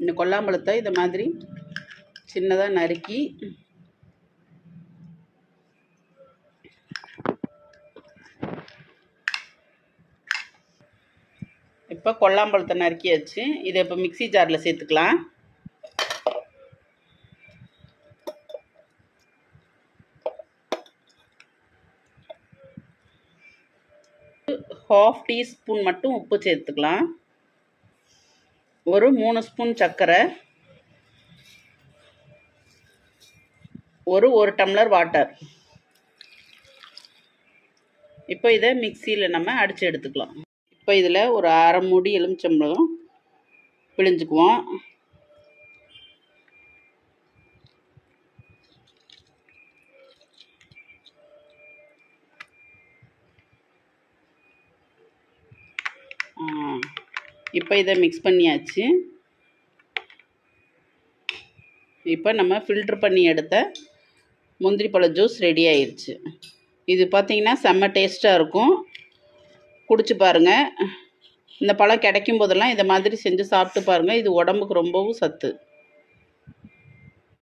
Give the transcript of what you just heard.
இந்த கொல்லாம்பழத்தை இந்த மாதிரி சின்னதாக நறுக்கி இப்போ கொல்லாம்பழத்தை நறுக்கியாச்சு. இதை இப்போ மிக்ஸி ஜாரில் சேர்த்துக்கலாம். ஹாஃப் டீஸ்பூன் மட்டும் உப்பு சேர்த்துக்கலாம். ஒரு மூணு ஸ்பூன் சர்க்கரை ஒரு ஒரு டம்ளர் வாட்டர் இப்போ இதை மிக்சியில் நம்ம அடித்து எடுத்துக்கலாம். இப்போ இதில் ஒரு அரை மூடி எலுமிச்சம்பழம் பிழிஞ்சுக்குவோம். இப்போ இதை மிக்ஸ் பண்ணியாச்சு. இப்போ நம்ம ஃபில்ட்ரு பண்ணி எடுத்த முந்திரி பழ ஜூஸ் ரெடி ஆயிடுச்சு இது பார்த்திங்கன்னா செம்ம டேஸ்ட்டாக இருக்கும். குடிச்சு பாருங்கள் இந்த பழம் கிடைக்கும் போதெல்லாம் இதை மாதிரி செஞ்சு சாப்பிட்டு பாருங்கள் இது உடம்புக்கு ரொம்பவும் சத்து.